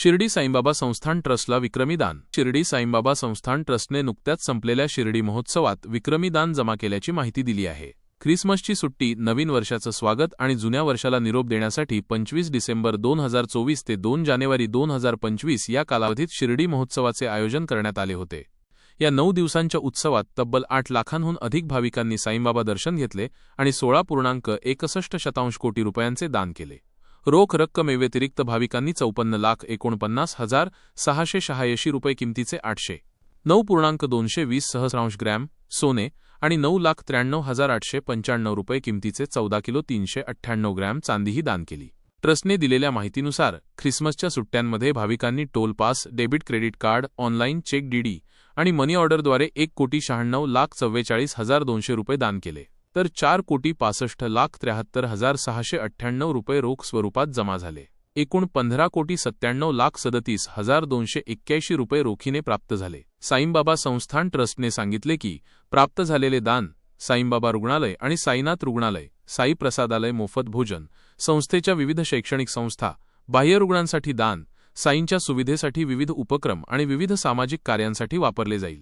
शिर्डी साईबाबा संस्थान ट्रस्टला विक्रमी दान. शिर्डी साईबाबा संस्थान ट्रस्टने नुकत्याच संपलेल्या शिर्डी महोत्सवात विक्रमी दान जमा केल्याची माहिती दिली आहे. ख्रिसमसची सुट्टी नवीन वर्षाचं स्वागत आणि जुन्या वर्षाला निरोप देण्यासाठी पंचवीस डिसेंबर दोन हजार चोवीस ते दोन जानेवारी दोन हजार पंचवीस या कालावधीत शिर्डी महोत्सवाचे आयोजन करण्यात आले होते. या नऊ दिवसांच्या उत्सवात तब्बल आठ लाखांहून अधिक भाविकांनी साईबाबा दर्शन घेतले आणि सोळा पूर्णांक एकसष्ट शतांश कोटी रुपयांचे दान केले. रोख रक्कमेव्यतिरिक्त भाविकांनी चौपन्न लाख एकोणपन्नास हजार सहाशे शहाऐंशी रुपये किमतीचे आठशे. नऊ पूर्णांक दोनशे वीस सहस्रांश ग्रॅम सोने आणि नऊ लाख त्र्याण्णव हजार आठशे पंच्याण्णव रुपये किमतीचे चौदा किलो तीनशे अठ्ठ्याण्णव ग्रॅम चांदीही दान केली. ट्रस्टने दिलेल्या माहितीनुसार ख्रिसमसच्या सुट्ट्यांमध्ये भाविकांनी toll pass debit credit card online check DD आणि मनी ऑर्डरद्वारे एक कोटी शहाण्णव लाख चव्वेचाळीस हजार दोनशे रुपये दान केले. तर चार कोटी पासष्ट लाख त्र्याहत्तर हजार सहाशे अठ्ठ्याण्णव रुपये रोख स्वरूपात जमा झाले. एकूण पंधरा कोटी सत्त्याण्णव लाख सदतीस हजार दोनशे एक्क्याऐंशी रुपये रोखीने प्राप्त झाले. साईंबाबा संस्थान ट्रस्टने सांगितले की प्राप्त झालेले दान साईंबाबा रुग्णालय आणि साईनाथ रुग्णालय साई प्रसादालय मोफत भोजन संस्थेच्या विविध शैक्षणिक संस्था बाह्य रुग्णांसाठी दान साईंच्या सुविधेसाठी विविध उपक्रम आणि विविध सामाजिक कार्यांसाठी वापरले जाईल.